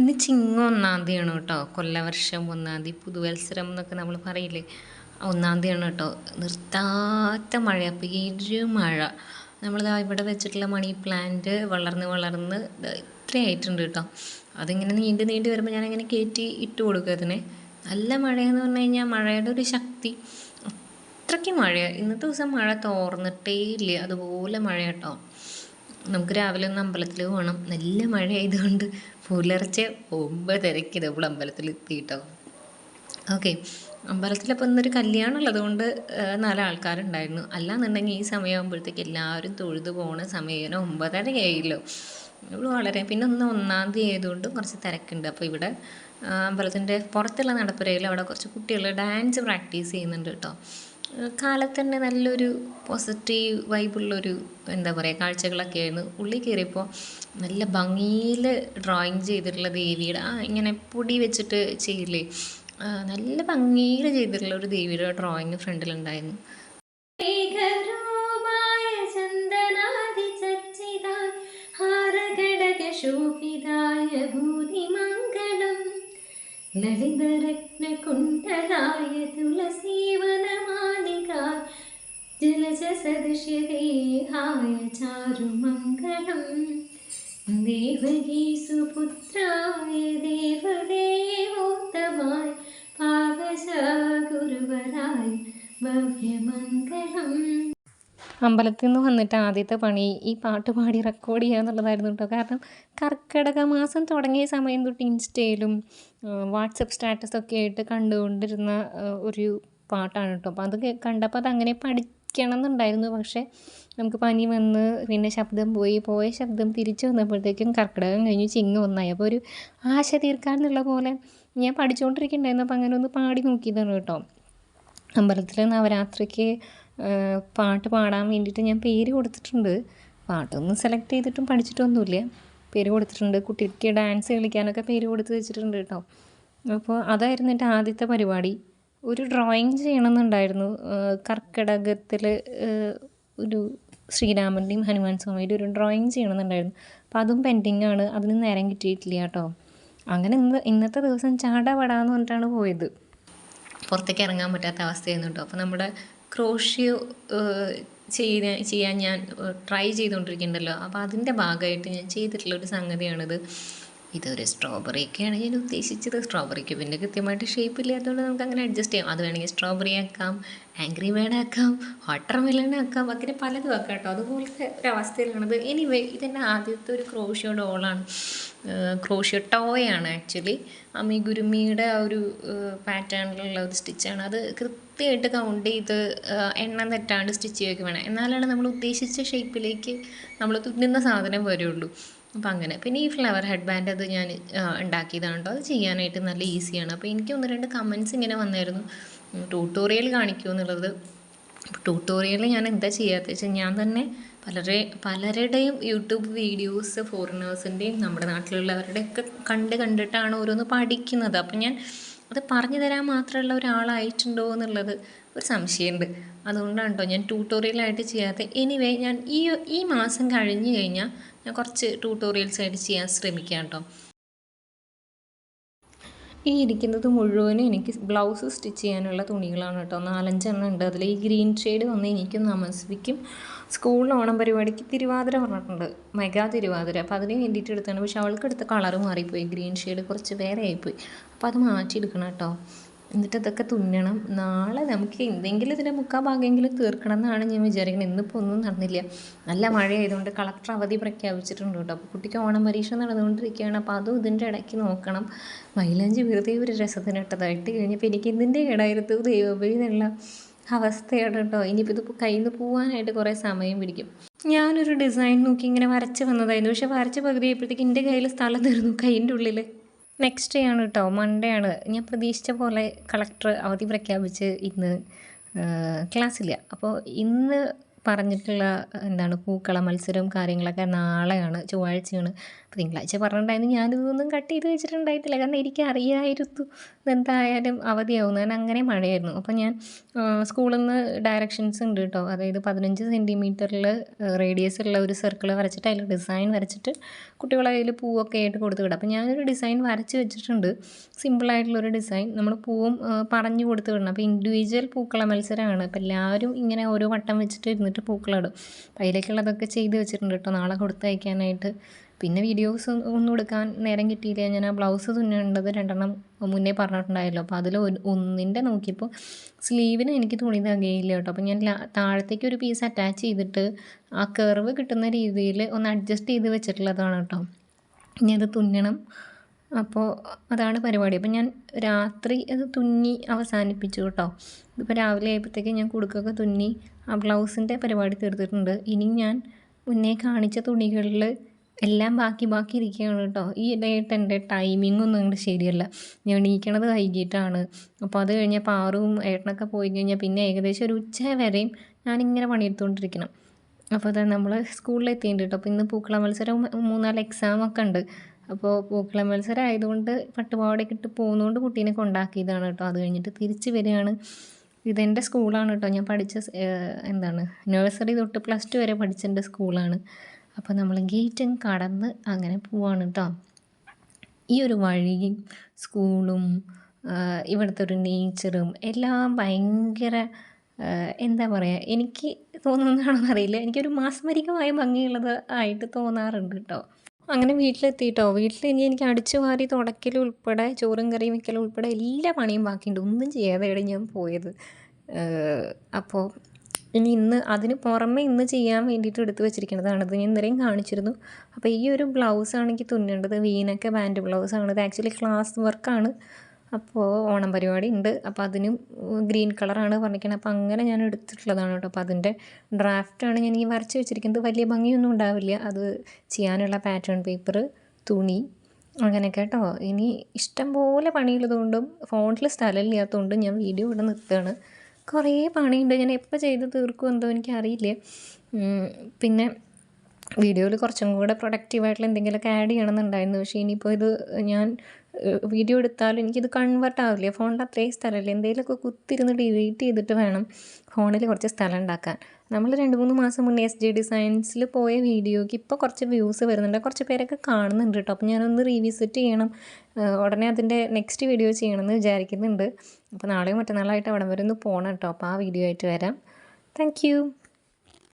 ഇന്ന് ചിങ്ങ ഒന്നാം തീയതിയാണ് കേട്ടോ. കൊല്ലവർഷം ഒന്നാം തീയതി പുതുവത്സരം എന്നൊക്കെ നമ്മൾ പറയില്ലേ? ഒന്നാം തീയതിയാണ് കേട്ടോ. നിർത്താത്ത മഴ പെരും മഴ. നമ്മളിതാ ഇവിടെ വെച്ചിട്ടുള്ള മണി പ്ലാന്റ് വളർന്ന് വളർന്ന് ഇത്രയായിട്ടുണ്ട് കേട്ടോ. അതിങ്ങനെ നീണ്ട് നീണ്ട് വരുമ്പോൾ ഞാനങ്ങനെ കയറ്റി ഇട്ട് കൊടുക്കുക അതിനെ. നല്ല മഴയെന്ന് പറഞ്ഞു കഴിഞ്ഞാൽ മഴയുടെ ഒരു ശക്തി. അത്രയ്ക്ക് മഴയാണ് ഇന്നത്തെ ദിവസം മഴ തോർന്നിട്ടേ ഇല്ല. അതുപോലെ മഴ കേട്ടോ. നമുക്ക് രാവിലെ ഒന്ന് അമ്പലത്തിൽ പോകണം നല്ല മഴ ആയതുകൊണ്ട് പുലർച്ചെ ഒമ്പതരയ്ക്ക് നമ്മൾ അമ്പലത്തിൽ എത്തിയിട്ടോ. ഓക്കെ. അമ്പലത്തിലപ്പോൾ ഇന്നൊരു കല്യാണം ഉള്ളതുകൊണ്ട് നാലാൾക്കാരുണ്ടായിരുന്നു. അല്ലാന്നുണ്ടെങ്കിൽ ഈ സമയമാകുമ്പോഴത്തേക്ക് എല്ലാവരും തൊഴുത് പോണ സമയം. ഒമ്പതരയായില്ലോ. ഇവിടെ വളരെ പിന്നെ ഒന്ന് ഒന്നാം തീയതി ആയതുകൊണ്ട് കുറച്ച് തിരക്കുണ്ട്. അപ്പോൾ ഇവിടെ അമ്പലത്തിന്റെ പുറത്തുള്ള നടപ്പുരയിൽ അവിടെ കുറച്ച് കുട്ടികൾ ഡാൻസ് പ്രാക്ടീസ് ചെയ്യുന്നുണ്ട് കേട്ടോ. കാലത്ത് തന്നെ നല്ലൊരു പോസിറ്റീവ് വൈബുള്ളൊരു എന്താ പറയുക കാഴ്ചകളൊക്കെ ആയിരുന്നു ഉള്ളിൽ കയറിയപ്പോൾ നല്ല ഭംഗിയിൽ ഡ്രോയിങ് ചെയ്തിട്ടുള്ള ദേവിയുടെ ആ ഇങ്ങനെ പൊടി വെച്ചിട്ട് ചെയ്യില്ലേ? നല്ല ഭംഗിയിൽ ചെയ്തിട്ടുള്ള ഒരു ദേവിയുടെ ഡ്രോയിങ് ഫ്രണ്ടിലുണ്ടായിരുന്നു. ശോഭിതായ ലളിതരത്നകുണ്ടലായ തുളസീവനമാലിക ജലജസദൃശ്യദേഹായ ചാരുമംഗളം. ദേവകീ സുപുത്രായ ദേവദേവോത്തമായ പാവശാഗുരുവരായ ഭവ്യമംഗളം. അമ്പലത്തിൽ നിന്ന് വന്നിട്ട് ആദ്യത്തെ പണി ഈ പാട്ട് പാടി റെക്കോർഡ് ചെയ്യുക എന്നുള്ളതായിരുന്നു കേട്ടോ. കാരണം കർക്കിടക മാസം തുടങ്ങിയ സമയം തൊട്ട് ഇൻസ്റ്റയിലും വാട്സപ്പ് സ്റ്റാറ്റസൊക്കെ ആയിട്ട് കണ്ടുകൊണ്ടിരുന്ന ഒരു പാട്ടാണ് കേട്ടോ. അപ്പോൾ അത് കണ്ടപ്പോൾ അത് അങ്ങനെ പഠിക്കണം എന്നുണ്ടായിരുന്നു പക്ഷേ നമുക്ക് പനി വന്ന് പിന്നെ ശബ്ദം പോയി. പോയ ശബ്ദം തിരിച്ചു വന്നപ്പോഴത്തേക്കും കർക്കിടകം കഴിഞ്ഞു ചിങ്ങ വന്നായി അപ്പോൾ ഒരു ആശ തീർക്കാന്നുള്ള പോലെ ഞാൻ പഠിച്ചുകൊണ്ടിരിക്കുന്നുണ്ടായിരുന്നു. അപ്പോൾ അങ്ങനെ ഒന്ന് പാടി നോക്കിയതാണ് കേട്ടോ. അമ്പലത്തിൽ നവരാത്രിക്ക് പാട്ട് പാടാൻ വേണ്ടിയിട്ട് ഞാൻ പേര് കൊടുത്തിട്ടുണ്ട്. പാട്ടൊന്നും സെലക്ട് ചെയ്തിട്ടും പഠിച്ചിട്ടൊന്നുമില്ല. പേര് കൊടുത്തിട്ടുണ്ട്. കുട്ടിക്ക് ഡാൻസ് കളിക്കാനൊക്കെ പേര് കൊടുത്ത് വെച്ചിട്ടുണ്ട് കേട്ടോ. അപ്പോൾ അതായിരുന്നു എന്റെ ആദ്യത്തെ പരിപാടി. ഒരു ഡ്രോയിങ് ചെയ്യണമെന്നുണ്ടായിരുന്നു. കർക്കിടകത്തിൽ ഒരു ശ്രീരാമന്റെയും ഹനുമാൻ സ്വാമിയുടെ ഒരു ഡ്രോയിങ് ചെയ്യണമെന്നുണ്ടായിരുന്നു. അപ്പം അതും പെൻഡിങ് ആണ്. അതിന് നേരം കിട്ടിയിട്ടില്ല കേട്ടോ. അങ്ങനെ ഇന്ന് ഇന്നത്തെ ദിവസം ചാടപടാന്ന് പറഞ്ഞിട്ടാണ് പോയത്. പുറത്തേക്ക് ഇറങ്ങാൻ പറ്റാത്ത അവസ്ഥയായിരുന്നു കേട്ടോ. അപ്പോൾ നമ്മുടെ ക്രോഷ്യോ ചെയ്ത ചെയ്യാൻ ഞാൻ ട്രൈ ചെയ്തുകൊണ്ടിരിക്കുന്നുണ്ടല്ലോ അപ്പോൾ അതിന്റെ ഭാഗമായിട്ട് ഞാൻ ചെയ്തിട്ടുള്ള ഒരു സംഗതിയാണിത്. ഇതൊരു സ്ട്രോബെറിയൊക്കെയാണ് ഞാൻ ഉദ്ദേശിച്ചത്. സ്ട്രോബെറിക്ക് പിന്നെ കൃത്യമായിട്ട് ഷേപ്പ് ഇല്ലാത്തതുകൊണ്ട് നമുക്ക് അങ്ങനെ അഡ്ജസ്റ്റ് ചെയ്യാം. അത് വേണമെങ്കിൽ സ്ട്രോബെറി ആക്കാം ആംഗ്രി ബേഡ് ആക്കാം വാട്ടർ മെലൺ ആക്കാം അങ്ങനെ പലതും ആക്കാം കേട്ടോ. അതുപോലത്തെ ഒരു അവസ്ഥയിലാണത്. എനിവേ ഇതെന്റെ ആദ്യത്തെ ഒരു ക്രോഷ്യോ ഡോളാണ് ക്രോഷ്യോ ടോയാണ് ആക്ച്വലി അമ്മി ഗുരുമിയുടെ ആ ഒരു പാറ്റേണിലുള്ള ഒരു സ്റ്റിച്ചാണ് അത് കൃത്യമായിട്ട് കൗണ്ട് ചെയ്ത് എണ്ണം തെറ്റാണ്ട് സ്റ്റിച്ച് ചെയ്യുകയൊക്കെ വേണം. എന്നാലാണ് നമ്മൾ ഉദ്ദേശിച്ച ഷേപ്പിലേക്ക് നമ്മൾ തുന്നുന്ന സാധനം വരുള്ളൂ. അപ്പം അങ്ങനെ. പിന്നെ ഈ ഫ്ലവർ ഹെഡ് ബാൻഡ് അത് ഞാൻ ഉണ്ടാക്കിയതാണ് കേട്ടോ അത് ചെയ്യാനായിട്ട് നല്ല ഈസിയാണ് അപ്പോൾ എനിക്ക് ഒന്ന് രണ്ട് കമൻസ് ഇങ്ങനെ വന്നായിരുന്നു. ട്യൂട്ടോറിയൽ കാണിക്കുമോ എന്നുള്ളത് ട്യൂട്ടോറിയൽ ഞാൻ എന്താ ചെയ്യാത്ത വെച്ചാൽ ഞാൻ തന്നെ പലരെ പലരുടെയും യൂട്യൂബ് വീഡിയോസ് ഫോറിനേഴ്സിന്റെയും നമ്മുടെ നാട്ടിലുള്ളവരുടെയൊക്കെ കണ്ട് കണ്ടിട്ടാണ് ഓരോന്ന് പഠിക്കുന്നത്. അപ്പം ഞാൻ അത് പറഞ്ഞു തരാൻ മാത്രമുള്ള ഒരാളായിട്ടുണ്ടോ എന്നുള്ളത് ഒരു സംശയമുണ്ട്. അതുകൊണ്ടാണ് കേട്ടോ ഞാൻ ട്യൂട്ടോറിയലായിട്ട് ചെയ്യാത്ത എനിവേ ഞാൻ ഈ ഈ മാസം കഴിഞ്ഞ് കഴിഞ്ഞാൽ ഞാൻ കുറച്ച് ട്യൂട്ടോറിയൽസ് ആയിട്ട് ചെയ്യാൻ ശ്രമിക്കാം കേട്ടോ ഈ ഇരിക്കുന്നത് മുഴുവനും എനിക്ക് ബ്ലൗസ് സ്റ്റിച്ച് ചെയ്യാനുള്ള തുണികളാണ് കേട്ടോ. നാലഞ്ചെണ്ണം ഉണ്ട്. അതിൽ ഈ ഗ്രീൻ ഷെയ്ഡ് വന്ന് എനിക്കും നമസ്വിക്കും സ്കൂളിൽ ഓണം പരിപാടിക്ക് തിരുവാതിര പറഞ്ഞിട്ടുണ്ട്. മെഗാ തിരുവാതിര. അപ്പോൾ അതിന് വേണ്ടിയിട്ട് എടുത്താണ് പക്ഷെ അവൾക്ക് എടുത്ത കളർ മാറിപ്പോയി. ഗ്രീൻ ഷെയ്ഡ് കുറച്ച് വേറെ ആയിപ്പോയി അപ്പോൾ അത് മാറ്റിയെടുക്കണം കേട്ടോ. എന്നിട്ട് അതൊക്കെ തുന്നണം. നാളെ നമുക്ക് എന്തെങ്കിലും ഇതിന്റെ മുക്കാൽ ഭാഗമെങ്കിലും തീർക്കണം എന്നാണ് ഞാൻ വിചാരിക്കുന്നത് ഇന്നിപ്പോൾ ഒന്നും നടന്നില്ല. നല്ല മഴയായതുകൊണ്ട് കളക്ടർ അവധി പ്രഖ്യാപിച്ചിട്ടുണ്ട് കേട്ടോ. അപ്പോൾ കുട്ടിക്ക് ഓണം പരീക്ഷ നടന്നുകൊണ്ടിരിക്കുകയാണ്. അപ്പോൾ അതും ഇതിന്റെ ഇടയ്ക്ക് നോക്കണം. മൈലാഞ്ചി വെറുതെ ഒരു രസത്തിന് ഇട്ടതായിട്ട് കഴിഞ്ഞപ്പോൾ എനിക്ക് ഇതിന്റെ ഇടായിരുന്നു എന്നുള്ള അവസ്ഥയാണ് കേട്ടോ. ഇനിയിപ്പോൾ ഇത് കയ്യിൽ നിന്ന് പോകാനായിട്ട് കുറേ സമയം പിടിക്കും. ഞാനൊരു ഡിസൈൻ നോക്കി ഇങ്ങനെ വരച്ച് വന്നതായിരുന്നു. പക്ഷേ വരച്ച് പകുതി ആയപ്പോഴത്തേക്ക് എന്റെ കയ്യിൽ സ്ഥലം തീർന്നു. കൈന്റെ ഉള്ളിൽ നെക്സ്റ്റ് ഡേ ആണ് കേട്ടോ മൺഡേ ആണ്. ഞാൻ പ്രതീക്ഷിച്ച പോലെ കളക്ടർ അവധി പ്രഖ്യാപിച്ച് ഇന്ന് ക്ലാസ്സില്ല അപ്പോൾ ഇന്ന് പറഞ്ഞിട്ടുള്ള എന്താണ് പൂക്കള മത്സരവും കാര്യങ്ങളൊക്കെ നാളെയാണ് ചൊവ്വാഴ്ചയാണ്. അപ്പോൾ തിങ്കളാഴ്ച പറഞ്ഞിട്ടുണ്ടായിരുന്നു. ഞാനിതൊന്നും കട്ട് ചെയ്ത് വെച്ചിട്ടുണ്ടായിട്ടില്ല. കാരണം എനിക്ക് അറിയായിരുന്നു എന്തായാലും അവധിയാവും. ഞാൻ അങ്ങനെ മഴയായിരുന്നു. അപ്പോൾ ഞാൻ സ്കൂളിൽ നിന്ന് ഡയറക്ഷൻസ് ഉണ്ട് കേട്ടോ അതായത് പതിനഞ്ച് സെന്റിമീറ്ററിൽ റേഡിയസ് ഉള്ള ഒരു സർക്കിൾ വരച്ചിട്ട് അതിൽ ഡിസൈൻ വരച്ചിട്ട് കുട്ടികളെ കയ്യിൽ പൂവൊക്കെ ആയിട്ട് കൊടുത്ത് വിടാം. അപ്പോൾ ഞാനൊരു ഡിസൈൻ വരച്ച് വെച്ചിട്ടുണ്ട്. സിമ്പിളായിട്ടുള്ളൊരു ഡിസൈൻ നമ്മൾ പൂവും പറഞ്ഞു കൊടുത്ത് വിടണം. അപ്പോൾ ഇൻഡിവിജ്വൽ പൂക്കള മത്സരമാണ് അപ്പോൾ എല്ലാവരും ഇങ്ങനെ ഓരോ വട്ടം വെച്ചിട്ട് ഇരുന്നിട്ട് പൂക്കളിടും അപ്പോൾ അതിലേക്കുള്ളതൊക്കെ ചെയ്ത് വെച്ചിട്ടുണ്ട് കേട്ടോ നാളെ കൊടുത്തയക്കാനായിട്ട്. പിന്നെ വീഡിയോസ് ഒന്നും എടുക്കാൻ നേരം കിട്ടിയില്ല. ഞാൻ ആ ബ്ലൗസ് തുന്നേണ്ടത് രണ്ടെണ്ണം മുന്നേ പറഞ്ഞിട്ടുണ്ടായല്ലോ. അപ്പോൾ അതിൽ ഒന്നിന്റെ നോക്കിയപ്പോൾ സ്ലീവിന് എനിക്ക് തുണി തകയില്ല കേട്ടോ. അപ്പോൾ ഞാൻ താഴത്തേക്ക് ഒരു പീസ് അറ്റാച്ച് ചെയ്തിട്ട് ആ കർവ് കിട്ടുന്ന രീതിയിൽ ഒന്ന് അഡ്ജസ്റ്റ് ചെയ്ത് വെച്ചിട്ടുള്ളതാണ് കേട്ടോ. ഇനി അത് തുന്നണം. അപ്പോൾ അതാണ് പരിപാടി. അപ്പോൾ ഞാൻ രാത്രി അത് തുന്നി അവസാനിപ്പിച്ചു കേട്ടോ. ഇപ്പോൾ രാവിലെ ആയപ്പോഴത്തേക്ക് ഞാൻ കുടുക്കൊക്കെ തുന്നി ആ ബ്ലൗസിന്റെ പരിപാടി തീർത്തിട്ടുണ്ട്. ഇനി ഞാൻ മുന്നേ കാണിച്ച തുണികളിൽ എല്ലാം ബാക്കി ബാക്കി ഇരിക്കുകയാണ് കേട്ടോ. ഈ ഇടയായിട്ട് എന്റെ ടൈമിങ്ങൊന്നും അങ്ങോട്ട് ശരിയല്ല. ഞാൻ എണീക്കണത് വൈകിട്ടാണ്. അപ്പോൾ അത് കഴിഞ്ഞാൽ പാറും ഏട്ടനൊക്കെ പോയി കഴിഞ്ഞാൽ പിന്നെ ഏകദേശം ഒരു ഉച്ച വരെയും ഞാനിങ്ങനെ പണിയെടുത്തുകൊണ്ടിരിക്കണം അപ്പോൾ അതാ നമ്മൾ സ്കൂളിലെത്തിയിട്ടുണ്ട് കേട്ടോ. അപ്പോൾ ഇന്ന് പൂക്കള മത്സരം മൂന്നാൽ എക്സാമൊക്കെ ഉണ്ട് അപ്പോൾ പൂക്കള മത്സരം ആയതുകൊണ്ട് പട്ടുപാവാടയൊക്കെ ഇട്ട് പോകുന്നതുകൊണ്ട് കുട്ടീനെ കൊണ്ടാക്കിയതാണ് കേട്ടോ. അത് കഴിഞ്ഞിട്ട് തിരിച്ച് വരികയാണ്. ഇതെന്റെ സ്കൂളാണ് കേട്ടോ. ഞാൻ പഠിച്ച എന്താണ് നഴ്സറി തൊട്ട് പ്ലസ് ടു വരെ പഠിച്ചെന്റെ സ്കൂളാണ്. അപ്പോൾ നമ്മൾ ഗേറ്റും കടന്ന് അങ്ങനെ പോവാണ് കേട്ടോ ഈ ഒരു വഴിയും സ്കൂളും ഇവിടുത്തെ ഒരു നേച്ചറും എല്ലാം ഭയങ്കര എന്താ പറയുക എനിക്ക് തോന്നുന്നതാണെന്ന് അറിയില്ല. എനിക്കൊരു മാസ്മരികമായ ഭംഗിയുള്ളത് ആയിട്ട് തോന്നാറുണ്ട് കേട്ടോ അങ്ങനെ വീട്ടിലെത്തിയിട്ടോ വീട്ടിൽ ഇനി എനിക്ക് അടിച്ചു വാരി തുടക്കൽ ഉൾപ്പെടെ ചോറും കറിയും വെക്കൽ ഉൾപ്പെടെ എല്ലാ പണിയും ബാക്കിയുണ്ട്. ഒന്നും ചെയ്യാതെയാണ് ഞാൻ പോയത്. അപ്പോൾ ഇനി ഇന്ന് അതിന് പുറമെ ഇന്ന് ചെയ്യാൻ വേണ്ടിയിട്ട് എടുത്ത് വെച്ചിരിക്കുന്നതാണ്. ഇത് ഞാൻ ഇന്നലെയും കാണിച്ചിരുന്നു. അപ്പോൾ ഈ ഒരു ബ്ലൗസാണ് എനിക്ക് തുന്നേണ്ടത്. വീനൊക്കെ ബാൻഡ് ബ്ലൗസാണ് ഇത് ആക്ച്വലി ക്ലാസ് വർക്കാണ് അപ്പോൾ ഓണം പരിപാടി ഉണ്ട്. അപ്പോൾ അതിനും ഗ്രീൻ കളറാണ് പറഞ്ഞിരിക്കുന്നത് അപ്പോൾ അങ്ങനെ ഞാൻ എടുത്തിട്ടുള്ളതാണ് കേട്ടോ. അപ്പോൾ അതിന്റെ ഡ്രാഫ്റ്റാണ് ഞാൻ ഈ വരച്ച് വെച്ചിരിക്കുന്നത്. വലിയ ഭംഗിയൊന്നും ഉണ്ടാവില്ല. അത് ചെയ്യാനുള്ള പാറ്റേൺ പേപ്പർ തുണി അങ്ങനെ കേട്ടോ. ഇനി ഇഷ്ടം പോലെ പണിയുള്ളതുകൊണ്ടും ഫോണിൽ സ്ഥലമില്ലാത്തതുകൊണ്ടും ഞാൻ വീഡിയോ ഇവിടെ നിർത്തുകയാണ്. കുറേ പണിയുണ്ട്. ഞാൻ എപ്പോൾ ചെയ്ത് തീർക്കും എന്തോ എനിക്കറിയില്ല. പിന്നെ വീഡിയോയിൽ കുറച്ചും കൂടെ പ്രൊഡക്റ്റീവായിട്ടുള്ള എന്തെങ്കിലുമൊക്കെ ആഡ് ചെയ്യണമെന്നുണ്ടായിരുന്നു. പക്ഷേ ഇനിയിപ്പോൾ ഇത് ഞാൻ വീഡിയോ എടുത്താലും എനിക്കിത് കൺവേർട്ട് ആവില്ല. ഫോണിൽ അത്രയും സ്ഥലമില്ല. എന്തെങ്കിലുമൊക്കെ കുത്തിരുന്ന് ഡിലീറ്റ് ചെയ്തിട്ട് വേണം ഫോണിൽ കുറച്ച് സ്ഥലം ഉണ്ടാക്കാൻ. നമ്മൾ രണ്ട് മൂന്ന് മാസം മുന്നേ എസ് ജി ഡിസൈൻസിൽ പോയ വീഡിയോയ്ക്ക് ഇപ്പോൾ കുറച്ച് വ്യൂസ് വരുന്നുണ്ട്. കുറച്ച് പേരൊക്കെ കാണുന്നുണ്ട് കേട്ടോ അപ്പോൾ ഞാനൊന്ന് റീവിസിറ്റ് ചെയ്യണം. ഉടനെ അതിന്റെ നെക്സ്റ്റ് വീഡിയോ ചെയ്യണമെന്ന് വിചാരിക്കുന്നുണ്ട്. അപ്പോൾ നാളെയോ മറ്റന്നാളായിട്ട് അവിടെ വരെ ഒന്ന് പോകണം കേട്ടോ അപ്പോൾ ആ വീഡിയോ ആയിട്ട് വരാം. താങ്ക്